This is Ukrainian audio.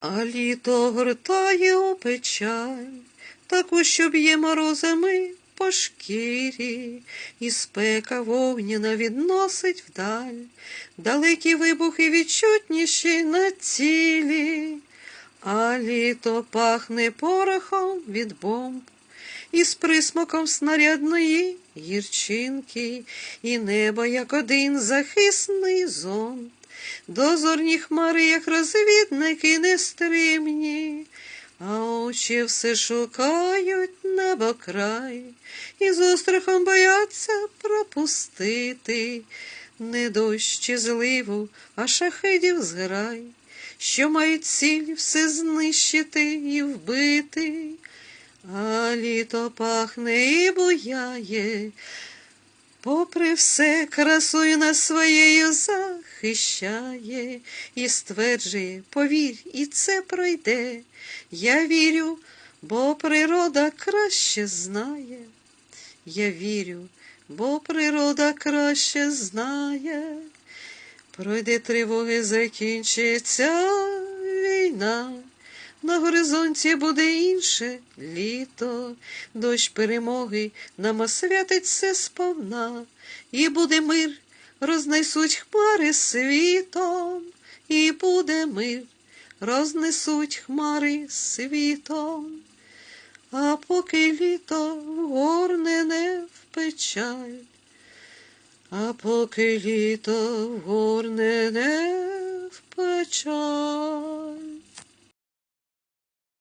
А літо гортає у печаль, таку, що б'є морозами по шкірі, і спека вогняна відносить вдаль, далекі вибухи відчутніші на тілі, а літо пахне порохом від бомб. З присмаком снарядної гірчинки, і небо, як один захисний зонт. Дозорні хмари, як розвідники нестримні, а очі все шукають небокрай, і з острахом бояться пропустити. Не дощ чи зливу, а шахедів зграй, що мають ціль все знищити і вбити, а літо пахне і буяє, Попри все, красою нас своєю захищає і стверджує, повір, і це пройде. Я вірю, бо природа краще знає. Я вірю, бо природа краще знає. Пройде тривоги, закінчиться війна. На горизонті буде інше літо, дощ перемоги нам освятить все сповна, і буде мир, рознесуть хмари світом, і буде мир, рознесуть хмари світом. А поки літо вгорне не в печаль, а поки літо вгорне не в печаль.